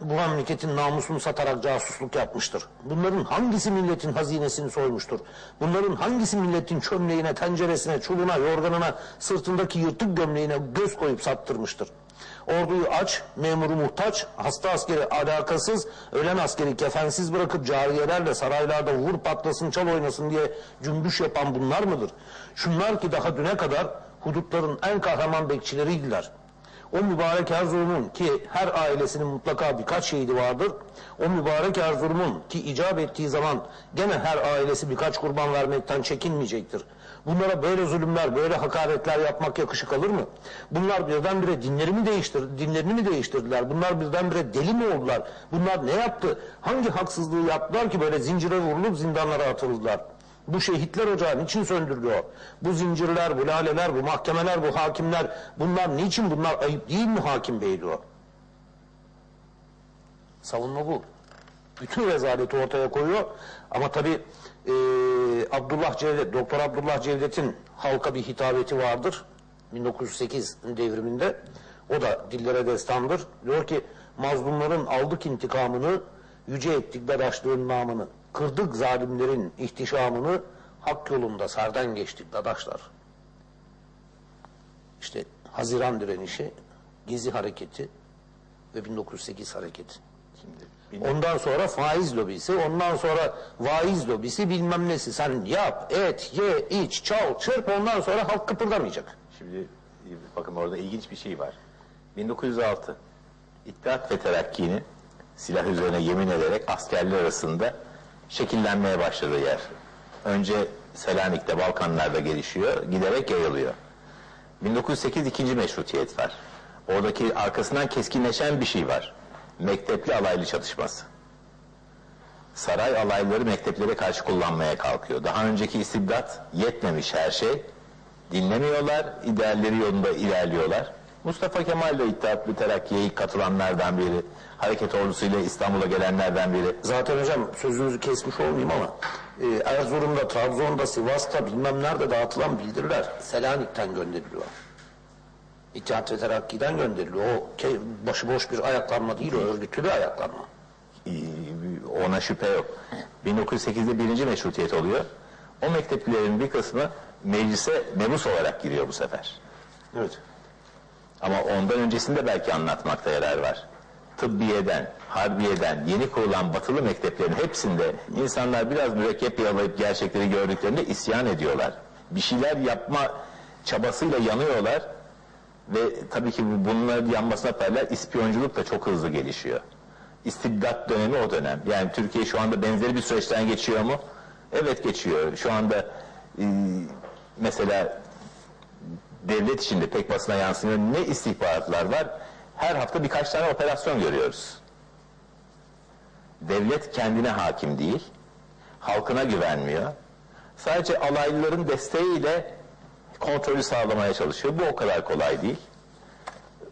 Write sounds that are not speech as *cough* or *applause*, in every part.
bu memleketin namusunu satarak casusluk yapmıştır? Bunların hangisi milletin hazinesini soymuştur? Bunların hangisi milletin çömleğine, tenceresine, çuluğuna, yorganına, sırtındaki yırtık gömleğine göz koyup sattırmıştır? Orduyu aç, memuru muhtaç, hasta askeri alakasız, ölen askeri kefensiz bırakıp cariyelerle saraylarda vur patlasın çal oynasın diye cümbüş yapan bunlar mıdır? Şunlar ki daha düne kadar hudutların en kahraman bekçileriydiler. O mübarek Erzurum'un ki her ailesinin mutlaka birkaç şehidi vardır. O mübarek Erzurum'un ki icap ettiği zaman gene her ailesi birkaç kurban vermekten çekinmeyecektir. Bunlara böyle zulümler, böyle hakaretler yapmak yakışık alır mı? Bunlar birdenbire dinlerimi değiştir, dinlerini mi değiştirdiler? Bunlar birdenbire deli mi oldular? Bunlar ne yaptı? Hangi haksızlığı yaptılar ki böyle zincire vurulup zindanlara atıldılar? Bu şehitler ocağı niçin söndürülüyor? Bu zincirler, bu laleler, bu mahkemeler, bu hakimler bunlar niçin bunlar ayıp değil mi hakim bey diyor. Savunma bu. Bütün rezaleti ortaya koyuyor. Ama tabi Abdullah Cevdet, Doktor Abdullah Cevdet'in halka bir hitabeti vardır. 1908 devriminde. O da dillere destandır. Diyor ki mazlumların aldık intikamını, yüce ettik dadaşlığın namını. Kırdık zalimlerin ihtişamını, hak yolunda sardan geçtik dadaşlar. İşte Haziran direnişi, Gezi hareketi ve 1908 hareketi. Şimdi Ondan sonra faiz lobisi, ondan sonra vaiz lobisi bilmem nesi. Sen yap, et, ye, iç, çal, çırp ondan sonra halk kıpırdamayacak. Şimdi bakın orada ilginç bir şey var. 1906 İttihat ve Terakki'nin silah üzerine yemin ederek askerler arasında şekillenmeye başladığı yer. Önce Selanik'te, Balkanlar'da gelişiyor, giderek yayılıyor. 1908 ikinci meşrutiyet var. Oradaki arkasından keskinleşen bir şey var. Mektepli alaylı çatışması. Saray alayları mekteplere karşı kullanmaya kalkıyor. Daha önceki istibdat yetmemiş her şey. Dinlemiyorlar, idealleri yolunda ilerliyorlar. Mustafa Kemal de İttihat ve Terakki'ye katılanlardan biri. Hareket ordusuyla İstanbul'a gelenlerden biri. Zaten hocam sözünüzü kesmiş olmayayım ama e, Erzurum'da, Trabzon'da, Sivas'ta bilmem nerede dağıtılan bildiriler Selanik'ten gönderiliyor. İttihat ve Terakki'den gönderiliyor. O başıboş bir ayaklanma değil, o örgütlü bir ayaklanma. Ona şüphe yok. 1908'de birinci meşrutiyet oluyor. O mekteplilerin bir kısmı meclise mebus olarak giriyor bu sefer. Evet. Ama ondan öncesinde belki anlatmakta yarar var. Tıbbiyeden, harbiyeden, yeni kurulan batılı mekteplerin hepsinde insanlar biraz mürekkep yalayıp gerçekleri gördüklerinde isyan ediyorlar. Bir şeyler yapma çabasıyla yanıyorlar ve tabii ki bu- bunların yanmasına paralel ispiyonculuk da çok hızlı gelişiyor. İstibdat dönemi o dönem. Yani Türkiye şu anda benzeri bir süreçten geçiyor mu? Evet geçiyor. Şu anda e, mesela devlet içinde pek basına yansımıyor. Ne istihbaratlar var? Her hafta birkaç tane operasyon görüyoruz. Devlet kendine hakim değil, halkına güvenmiyor. Sadece alaylıların desteğiyle kontrolü sağlamaya çalışıyor. Bu o kadar kolay değil.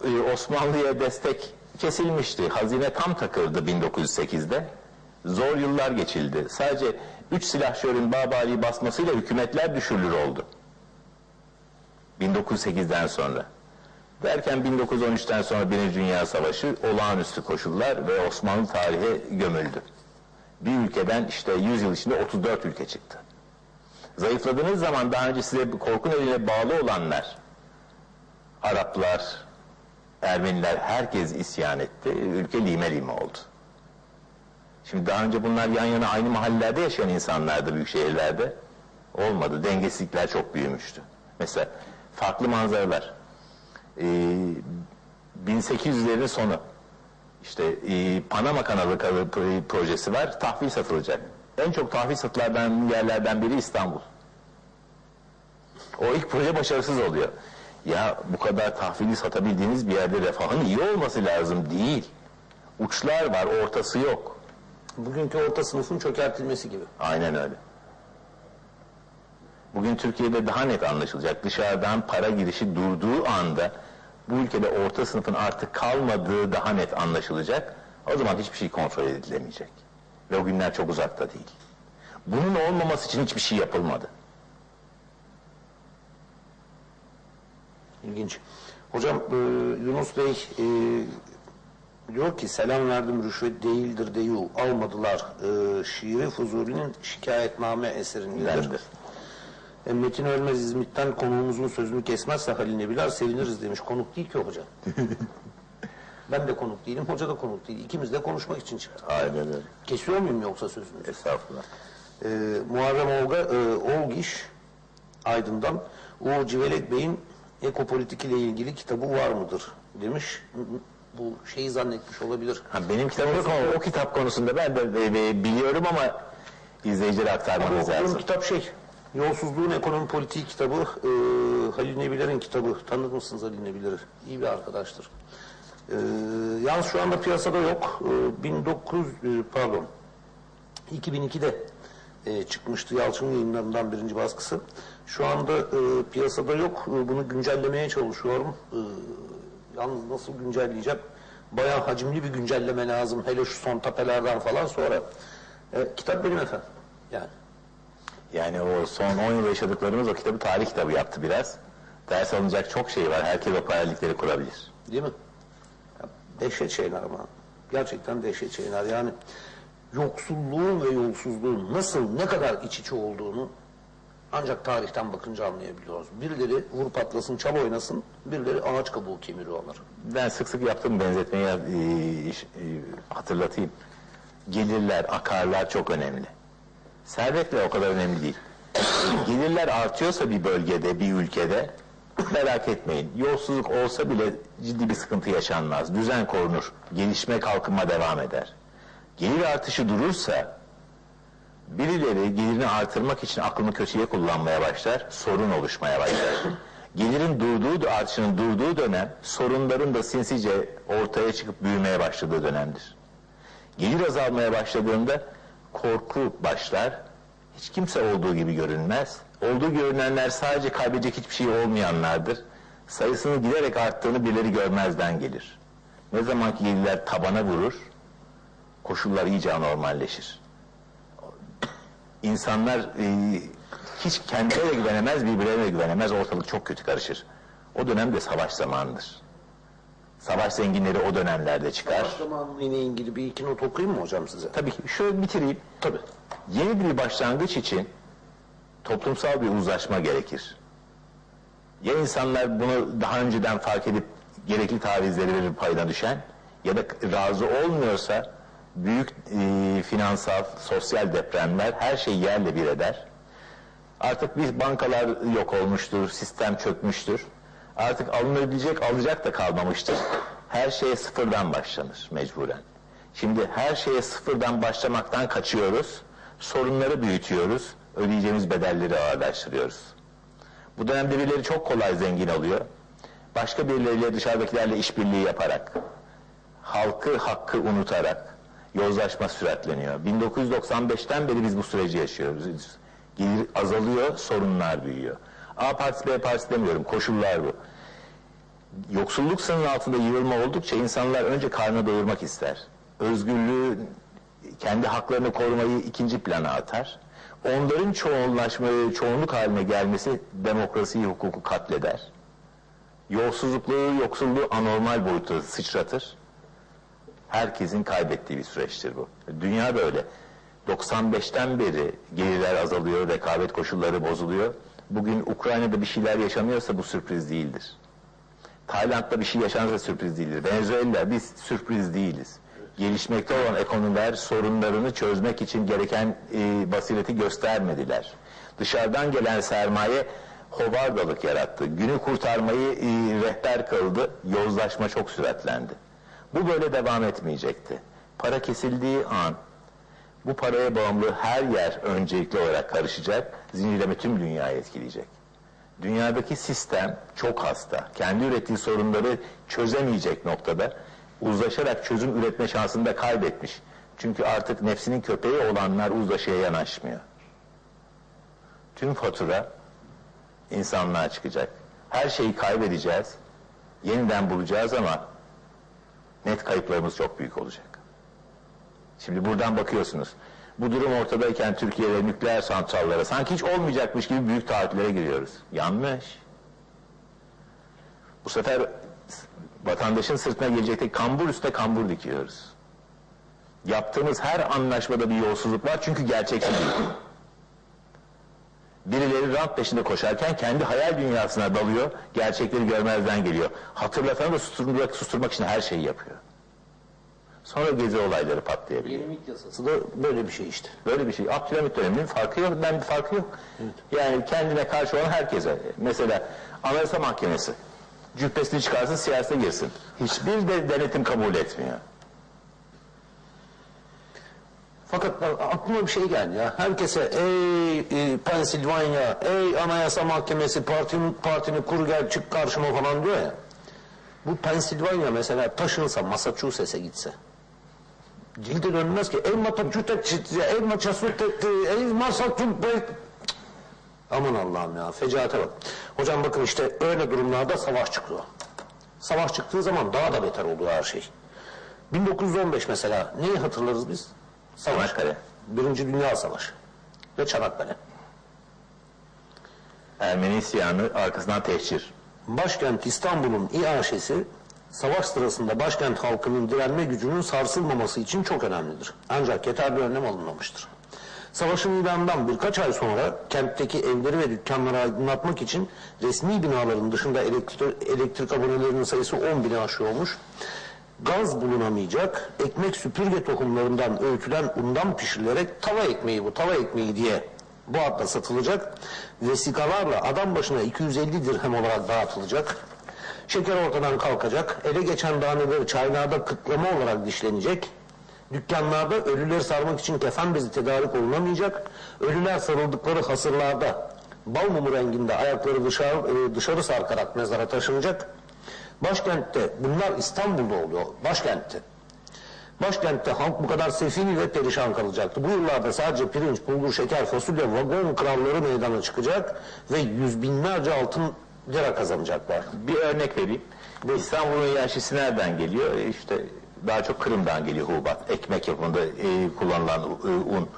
Ee, Osmanlı'ya destek kesilmişti. Hazine tam takıldı 1908'de. Zor yıllar geçildi. Sadece üç silahşörün Babali'yi basmasıyla hükümetler düşürülür oldu. 1908'den sonra. Derken 1913'ten sonra Birinci Dünya Savaşı olağanüstü koşullar ve Osmanlı tarihi gömüldü. Bir ülkeden işte 100 yıl içinde 34 ülke çıktı. Zayıfladığınız zaman daha önce size korku nedeniyle bağlı olanlar, Araplar, Ermeniler herkes isyan etti. Ülke lime lime oldu. Şimdi daha önce bunlar yan yana aynı mahallelerde yaşayan insanlardı büyük şehirlerde. Olmadı. Dengesizlikler çok büyümüştü. Mesela farklı manzaralar. Ee, 1800'lerin sonu. İşte e, Panama kanalı kanalı pro- projesi var. Tahvil satılacak. En çok tahvil satılan yerlerden biri İstanbul. O ilk proje başarısız oluyor. Ya bu kadar tahvili satabildiğiniz bir yerde refahın iyi olması lazım değil. Uçlar var, ortası yok. Bugünkü orta sınıfın çökertilmesi gibi. Aynen öyle. Bugün Türkiye'de daha net anlaşılacak. Dışarıdan para girişi durduğu anda bu ülkede orta sınıfın artık kalmadığı daha net anlaşılacak. O zaman hiçbir şey kontrol edilemeyecek. Ve o günler çok uzakta değil. Bunun olmaması için hiçbir şey yapılmadı. İlginç. Hocam e, Yunus Bey e, Diyor ki selam verdim rüşvet değildir deyu almadılar. Ee, şiiri Fuzuli'nin şikayetname eserindedir. Metin Ölmez İzmit'ten konuğumuzun sözünü kesmezse Halil Nebiler seviniriz demiş. Konuk değil ki hoca. *laughs* ben de konuk değilim, hoca da konuk değil. İkimiz de konuşmak için çıktık. Aynen öyle. Kesiyor muyum yoksa sözünüzü? Estağfurullah. Ee, Muharrem Olga, e, Olgiş Aydın'dan Uğur Civelek Bey'in ekopolitik ile ilgili kitabı var mıdır demiş. Bu şeyi zannetmiş olabilir. Ha, benim kitabım yok ama o kitap konusunda ben de e, biliyorum ama izleyicilere aktarmanız lazım. kitap şey, Yolsuzluğun Ekonomi Politiği kitabı, e, Halil Nebiler'in kitabı. Tanır mısınız Halil Nebiler'i? İyi bir arkadaştır. E, yalnız şu anda piyasada yok. E, 1900, e, pardon, 2002'de e, çıkmıştı Yalçın yayınlarından birinci baskısı. Şu anda e, piyasada yok. E, bunu güncellemeye çalışıyorum. E, yalnız nasıl güncelleyeceğim? Bayağı hacimli bir güncelleme lazım. Hele şu son tapelerden falan sonra. E, kitap benim efendim. Yani. Yani o son 10 yıl yaşadıklarımız o kitabı tarih kitabı yaptı biraz. Ders alınacak çok şey var. Herkes o paralellikleri kurabilir. Değil mi? Ya, dehşet şeyler ama. Gerçekten dehşet şeyler. Yani yoksulluğun ve yolsuzluğun nasıl, ne kadar iç içe olduğunu ancak tarihten bakınca anlayabiliyoruz. Birileri vur patlasın, çal oynasın, birileri ağaç kabuğu kemiriyorlar. Ben sık sık yaptığım benzetmeyi e, e, hatırlatayım. Gelirler, akarlar çok önemli. Servetle o kadar önemli değil. Gelirler artıyorsa bir bölgede, bir ülkede merak etmeyin. Yolsuzluk olsa bile ciddi bir sıkıntı yaşanmaz. Düzen korunur. Gelişme, kalkınma devam eder. Gelir artışı durursa birileri gelirini artırmak için aklını kötüye kullanmaya başlar, sorun oluşmaya başlar. Gelirin durduğu, artışının durduğu dönem, sorunların da sinsice ortaya çıkıp büyümeye başladığı dönemdir. Gelir azalmaya başladığında korku başlar, hiç kimse olduğu gibi görünmez. Olduğu görünenler sadece kaybedecek hiçbir şey olmayanlardır. Sayısının giderek arttığını birileri görmezden gelir. Ne zaman ki gelirler tabana vurur, koşullar iyice anormalleşir insanlar e, hiç kendilerine de güvenemez, birbirlerine de güvenemez. Ortalık çok kötü karışır. O dönem de savaş zamanıdır. Savaş zenginleri o dönemlerde çıkar. Yine ilgili bir iki not okuyayım mı hocam size? Tabii ki şöyle bitireyim. Tabii. Yeni bir başlangıç için toplumsal bir uzlaşma gerekir. Ya insanlar bunu daha önceden fark edip gerekli tavizleri verir payına düşen ya da razı olmuyorsa büyük e, finansal, sosyal depremler her şeyi yerle bir eder. Artık biz bankalar yok olmuştur, sistem çökmüştür. Artık alınabilecek, alacak da kalmamıştır. Her şeye sıfırdan başlanır mecburen. Şimdi her şeye sıfırdan başlamaktan kaçıyoruz. Sorunları büyütüyoruz. Ödeyeceğimiz bedelleri ağırlaştırıyoruz. Bu dönemde birileri çok kolay zengin oluyor. Başka birileriyle dışarıdakilerle işbirliği yaparak, halkı hakkı unutarak yozlaşma süratleniyor. 1995'ten beri biz bu süreci yaşıyoruz. Gelir azalıyor, sorunlar büyüyor. A partisi B partisi demiyorum, koşullar bu. Yoksulluk sınırının altında yığılma oldukça insanlar önce karnı doyurmak ister. Özgürlüğü, kendi haklarını korumayı ikinci plana atar. Onların çoğunlaşmayı, çoğunluk haline gelmesi demokrasiyi, hukuku katleder. Yolsuzlukluğu, yoksulluğu anormal boyuta sıçratır. Herkesin kaybettiği bir süreçtir bu. Dünya böyle. 95'ten beri gelirler azalıyor, rekabet koşulları bozuluyor. Bugün Ukrayna'da bir şeyler yaşanıyorsa bu sürpriz değildir. Tayland'da bir şey yaşanırsa sürpriz değildir. Venezuela biz sürpriz değiliz. Gelişmekte olan ekonomiler sorunlarını çözmek için gereken e, basireti göstermediler. Dışarıdan gelen sermaye hovardalık yarattı. Günü kurtarmayı e, rehber kıldı. Yozlaşma çok süratlendi. Bu böyle devam etmeyecekti. Para kesildiği an bu paraya bağımlı her yer öncelikli olarak karışacak, zincirleme tüm dünyayı etkileyecek. Dünyadaki sistem çok hasta. Kendi ürettiği sorunları çözemeyecek noktada uzlaşarak çözüm üretme şansını da kaybetmiş. Çünkü artık nefsinin köpeği olanlar uzlaşıya yanaşmıyor. Tüm fatura insanlığa çıkacak. Her şeyi kaybedeceğiz, yeniden bulacağız ama net kayıplarımız çok büyük olacak. Şimdi buradan bakıyorsunuz. Bu durum ortadayken Türkiye'de nükleer santrallara sanki hiç olmayacakmış gibi büyük taahhütlere giriyoruz. Yanlış. Bu sefer Vatandaşın sırtına gelecek kambur üstte kambur dikiyoruz. Yaptığımız her anlaşmada bir yolsuzluk var çünkü gerçekçi değil. Birileri rant peşinde koşarken kendi hayal dünyasına dalıyor, gerçekleri görmezden geliyor. Hatırlatanı da susturmak, susturmak için her şeyi yapıyor. Sonra gezi olayları patlayabiliyor. Yenilik yasası da böyle bir şey işte. Böyle bir şey. Abdülhamit döneminin farkı yok. Ben bir farkı yok. Yani kendine karşı olan herkese. Mesela Anayasa Mahkemesi cübbesini çıkarsın siyasete girsin. Hiçbir de denetim kabul etmiyor. Fakat aklıma bir şey geldi ya. Herkese ey e, Pensilvanya, ey Anayasa Mahkemesi partini, partini kur gel çık karşıma falan diyor ya. Bu Pensilvanya mesela taşınsa Massachusetts'e gitse. Cilde dönmez ki. Ey Massachusetts, ey Massachusetts, ey Massachusetts. Aman Allah'ım ya fecaate bak. Hocam bakın işte öyle durumlarda savaş çıkıyor. Savaş çıktığı zaman daha da beter oluyor her şey. 1915 mesela neyi hatırlarız biz? Savaş. Çanakkale. Birinci Dünya Savaşı ve Çanakkale. Ermeni isyanı arkasından tehcir. Başkent İstanbul'un İAŞ'si savaş sırasında başkent halkının direnme gücünün sarsılmaması için çok önemlidir. Ancak yeterli önlem alınmamıştır. Savaşın ilanından birkaç ay sonra kentteki evleri ve dükkanları aydınlatmak için resmi binaların dışında elektrik, elektrik abonelerinin sayısı 10 bini aşıyormuş. Gaz bulunamayacak, ekmek süpürge tohumlarından öğütülen undan pişirilerek tava ekmeği bu, tava ekmeği diye bu adla satılacak. Vesikalarla adam başına 250 dirhem olarak dağıtılacak. Şeker ortadan kalkacak. Ele geçen daneleri çaylarda kıtlama olarak dişlenecek. Dükkanlarda ölüleri sarmak için kefen bezi tedarik olunamayacak. Ölüler sarıldıkları hasırlarda bal mumu renginde ayakları dışarı, e, dışarı sarkarak mezara taşınacak. Başkentte bunlar İstanbul'da oluyor. Başkentte. Başkentte halk bu kadar sefil ve perişan kalacaktı. Bu yıllarda sadece pirinç, bulgur, şeker, fasulye, vagon kralları meydana çıkacak ve yüz binlerce altın lira kazanacaklar. Bir örnek vereyim. İstanbul'un yaşlısı nereden geliyor? E İşte daha çok Kırım'dan geliyor hububat. Ekmek yapımında e, kullanılan e, un.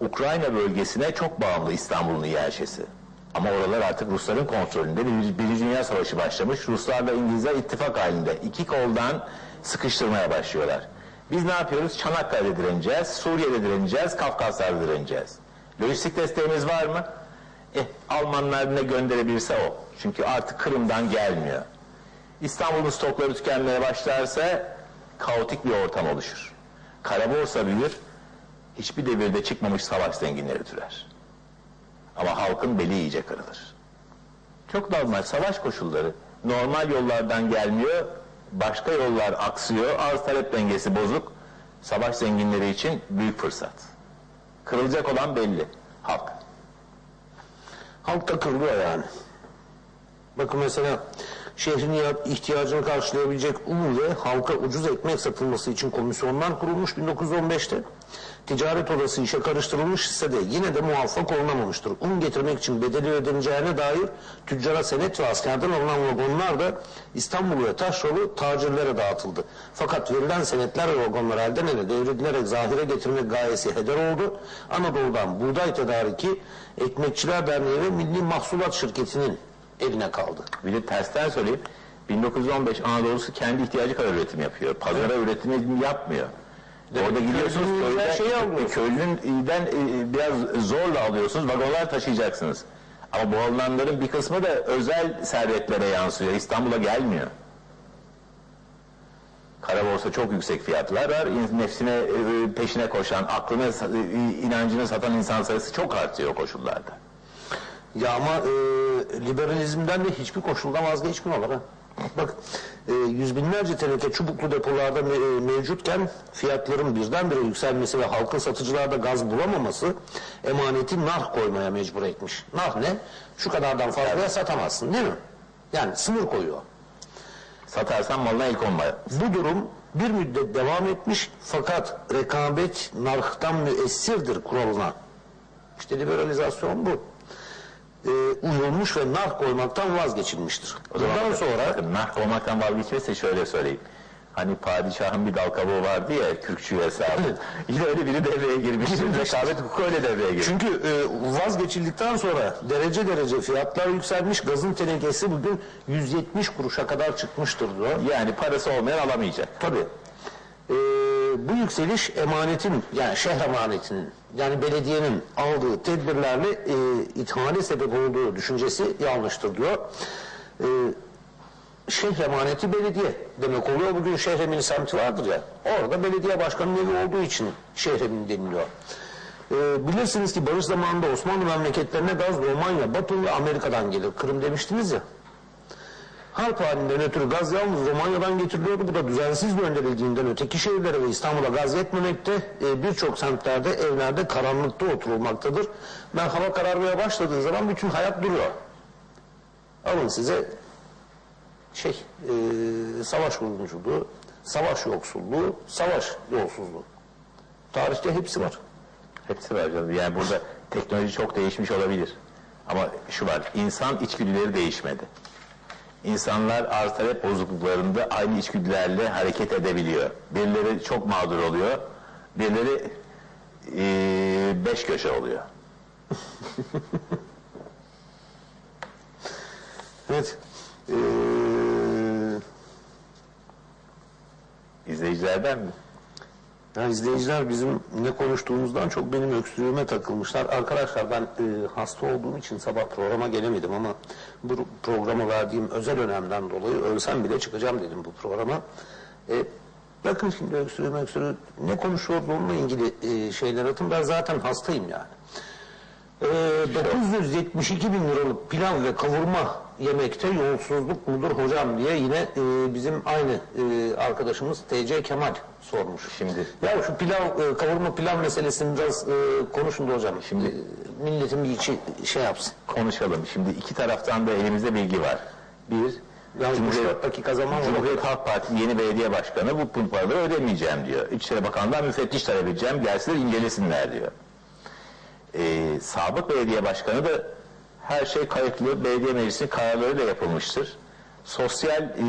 Ukrayna bölgesine çok bağımlı İstanbul'un yerşesi. Ama oralar artık Rusların kontrolünde. Bir, Birinci Dünya Savaşı başlamış. Ruslarla İngilizler ittifak halinde. İki koldan sıkıştırmaya başlıyorlar. Biz ne yapıyoruz? Çanakkale'de direneceğiz, Suriye'de direneceğiz, Kafkaslar'da direneceğiz. Lojistik desteğimiz var mı? Eh, Almanlar ne gönderebilirse o. Çünkü artık Kırım'dan gelmiyor. İstanbul'un stokları tükenmeye başlarsa kaotik bir ortam oluşur. Kara borsa büyür, hiçbir devirde çıkmamış savaş zenginleri türer. Ama halkın beli iyice kırılır. Çok normal savaş koşulları. Normal yollardan gelmiyor, başka yollar aksıyor, arz talep dengesi bozuk. Savaş zenginleri için büyük fırsat. Kırılacak olan belli, halk. Halk da kırılıyor yani. Bakın mesela şehrin ya- ihtiyacını karşılayabilecek un ve halka ucuz ekmek satılması için komisyonlar kurulmuş 1915'te. Ticaret odası işe karıştırılmış ise de yine de muvaffak olunamamıştır. Un getirmek için bedeli ödeneceğine dair tüccara senet ve askerden alınan vagonlar da İstanbul ve Taşralı tacirlere dağıtıldı. Fakat verilen senetler ve vagonlar elden ele devredilerek zahire getirmek gayesi heder oldu. Anadolu'dan buğday tedariki Ekmekçiler Derneği ve Milli Mahsulat Şirketi'nin eline kaldı. Bir de tersten söyleyeyim. 1915 Anadolu'su kendi ihtiyacı kadar üretim yapıyor. Pazara üretimi yapmıyor. Orada gidiyorsunuz köyden, alıyorsunuz. köylünün e, biraz zorla alıyorsunuz. Vagonlar taşıyacaksınız. Ama bu alınanların bir kısmı da özel servetlere yansıyor. İstanbul'a gelmiyor. Kara borsa çok yüksek fiyatlar var. İn- Nefsine e, peşine koşan, aklını, e, inancını satan insan sayısı çok artıyor o koşullarda. Ya ama e, liberalizmden de hiçbir koşulda vazgeçmiyorlar ha. Bak e, yüz binlerce teneke çubuklu depolarda me- e, mevcutken fiyatların birdenbire yükselmesi ve halkın satıcılarda gaz bulamaması emaneti nar koymaya mecbur etmiş. Nar ne? Şu kadardan fazlaya satamazsın değil mi? Yani sınır koyuyor. Satarsan malına el konma. Bu durum bir müddet devam etmiş fakat rekabet narhtan müessirdir kuralına. İşte liberalizasyon bu. E, uyulmuş ve narh koymaktan vazgeçilmiştir. O zaman Bundan sonra bakın, nark olmaktan vazgeçmezse şöyle söyleyeyim. Hani padişahın bir dal kabuğu vardı ya kürkçü hesabı. *laughs* Yine öyle biri devreye girmiştir. Rekabet hukuku öyle devreye girmiş. Çünkü e, vazgeçildikten sonra derece derece fiyatlar yükselmiş. Gazın tenekesi bugün 170 kuruşa kadar çıkmıştır diyor. Yani parası olmayan alamayacak. Tabii. Ee, bu yükseliş emanetin yani şehir emanetinin yani belediyenin aldığı tedbirlerle e, ithale sebep olduğu düşüncesi yanlıştır diyor. Ee, şehir emaneti belediye demek oluyor. Bugün şehremini semti vardır ya. Orada belediye başkanının evi olduğu için şehremin deniliyor. Ee, bilirsiniz ki barış zamanında Osmanlı memleketlerine gaz Romanya, Batum ve Amerika'dan gelir. Kırım demiştiniz ya. Harp halinden ötürü gaz yalnız Romanya'dan getiriliyordu. Bu da düzensiz gönderildiğinden öteki şehirlere ve İstanbul'a gaz yetmemekte. e, Birçok semtlerde evlerde karanlıkta oturulmaktadır. Ben hava kararmaya başladığı zaman bütün hayat duruyor. Alın size şey e, savaş oyunculuğu, savaş yoksulluğu, savaş yolsuzluğu. Tarihte hepsi var. Hepsi var canım. Yani burada teknoloji çok değişmiş olabilir. Ama şu var, insan içgüdüleri değişmedi. İnsanlar arz talep bozukluklarında aynı içgüdülerle hareket edebiliyor. Birileri çok mağdur oluyor, birileri eee, beş köşe oluyor. *laughs* Evet. Ee, İzleyicilerden mi? Yani izleyiciler bizim ne konuştuğumuzdan çok benim öksürüğüme takılmışlar. Arkadaşlar ben e, hasta olduğum için sabah programa gelemedim ama bu programa verdiğim özel önemden dolayı ölsem bile çıkacağım dedim bu programa. E, bakın şimdi öksürüğüm öksürüğü ne konuşuyoruz onunla ilgili e, şeyler atın. Ben zaten hastayım yani. E, 972 bin liralık pilav ve kavurma yemekte yolsuzluk mudur hocam diye yine e, bizim aynı e, arkadaşımız TC Kemal sormuş. Şimdi- ya şu pilav e, kavurma pilav meselesini biraz e, konuşun da hocam. Şimdi e, milletin bir içi şey yapsın. Konuşalım. Şimdi iki taraftan da elimizde bilgi var. Bir, Yalnız Cumhuriyet- 3-4 dakika zaman. Cumhuriyet Halk Partisi yeni belediye başkanı bu bu paraları ödemeyeceğim diyor. İçişleri Bakanlığı'ndan müfettiş talep edeceğim, gelsinler incelesinler diyor. Ee, sabık belediye başkanı da her şey kayıtlı, belediye meclisinin kararlarıyla yapılmıştır. Sosyal e,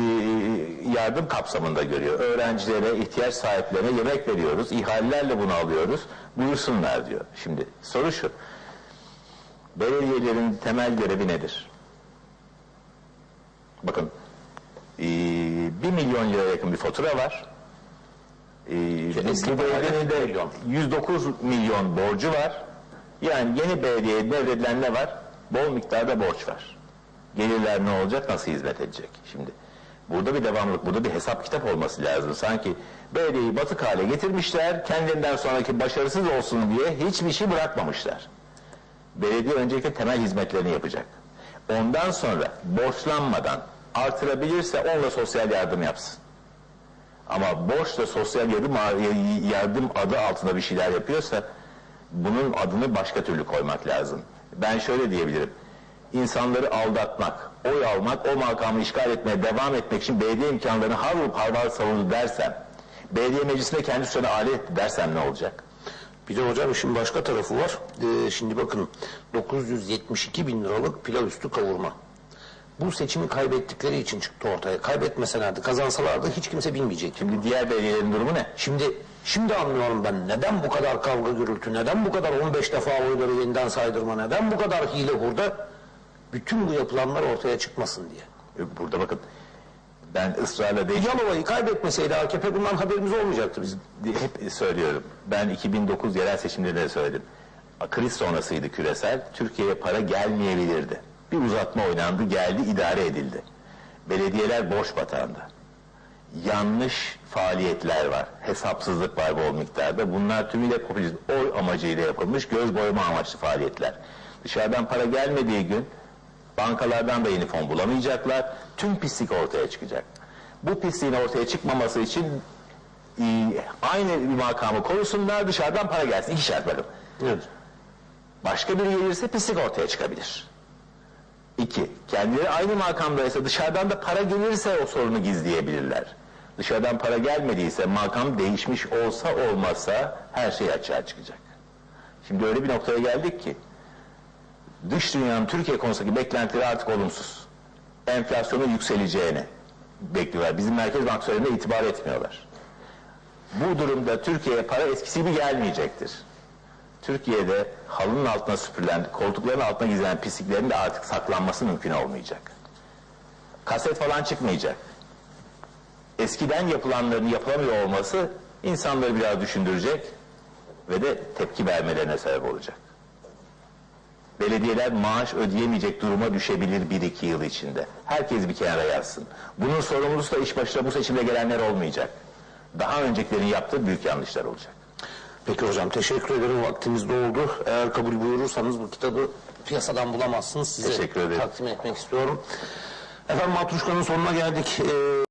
yardım kapsamında görüyor. Öğrencilere, ihtiyaç sahiplerine yemek veriyoruz, ihalelerle bunu alıyoruz, buyursunlar diyor. Şimdi soru şu, belediyelerin temel görevi nedir? Bakın, ee, 1 milyon liraya yakın bir fatura var. Eski bu belediyenin de milyon. 109 milyon borcu var. Yani yeni belediyeye devredilen ne var? Bol miktarda borç var. Gelirler ne olacak? Nasıl hizmet edecek? Şimdi burada bir devamlılık, burada bir hesap kitap olması lazım. Sanki belediyeyi batık hale getirmişler, kendilerinden sonraki başarısız olsun diye hiçbir şey bırakmamışlar. Belediye öncelikle temel hizmetlerini yapacak. Ondan sonra borçlanmadan artırabilirse onunla sosyal yardım yapsın. Ama borçla sosyal yardım, yardım adı altında bir şeyler yapıyorsa bunun adını başka türlü koymak lazım. Ben şöyle diyebilirim. İnsanları aldatmak, oy almak, o makamı işgal etmeye devam etmek için belediye imkanlarını har vurup harvar savundu dersem, belediye meclisine kendi süre alet etti dersem ne olacak? Bir de hocam işin başka tarafı var. Ee, şimdi bakın 972 bin liralık pilav üstü kavurma. Bu seçimi kaybettikleri için çıktı ortaya. Kaybetmeselerdi, kazansalardı hiç kimse bilmeyecek. Şimdi diğer belediyelerin durumu ne? Şimdi şimdi anlıyorum ben neden bu kadar kavga gürültü, neden bu kadar 15 defa oyları yeniden saydırma, neden bu kadar hile burada? Bütün bu yapılanlar ortaya çıkmasın diye. Burada bakın ben ısrarla değil Yalova'yı kaybetmeseydi AKP bundan haberimiz olmayacaktı bizim. hep söylüyorum. Ben 2009 yerel seçimlerinde de söyledim. Kriz sonrasıydı küresel. Türkiye'ye para gelmeyebilirdi. Bir uzatma oynandı, geldi, idare edildi. Belediyeler borç batağında. Yanlış faaliyetler var. Hesapsızlık var bol miktarda. Bunlar tümüyle popülizm, oy amacıyla yapılmış göz boyama amaçlı faaliyetler. Dışarıdan para gelmediği gün bankalardan da yeni fon bulamayacaklar. Tüm pislik ortaya çıkacak. Bu pisliğin ortaya çıkmaması için e, aynı bir makamı korusunlar dışarıdan para gelsin. İki şart bakın. Evet. Başka biri gelirse pislik ortaya çıkabilir. İki, kendileri aynı makamdaysa dışarıdan da para gelirse o sorunu gizleyebilirler. Dışarıdan para gelmediyse makam değişmiş olsa olmazsa her şey açığa çıkacak. Şimdi öyle bir noktaya geldik ki dış dünyanın Türkiye konusundaki beklentileri artık olumsuz. Enflasyonun yükseleceğini, bekliyorlar. Bizim Merkez Bank söylemine itibar etmiyorlar. Bu durumda Türkiye'ye para eskisi gibi gelmeyecektir. Türkiye'de halının altına süpürülen, koltukların altına gizlenen pisliklerin de artık saklanması mümkün olmayacak. Kaset falan çıkmayacak. Eskiden yapılanların yapılamıyor olması insanları biraz düşündürecek ve de tepki vermelerine sebep olacak. Belediyeler maaş ödeyemeyecek duruma düşebilir bir iki yıl içinde. Herkes bir kenara yazsın. Bunun sorumlusu da iş başına bu seçimde gelenler olmayacak. Daha öncekilerin yaptığı büyük yanlışlar olacak. Peki hocam teşekkür ederim. Vaktimiz doldu. Eğer kabul buyurursanız bu kitabı piyasadan bulamazsınız. Size Teşekkür ederim. takdim etmek istiyorum. Efendim Matruşka'nın sonuna geldik. Ee,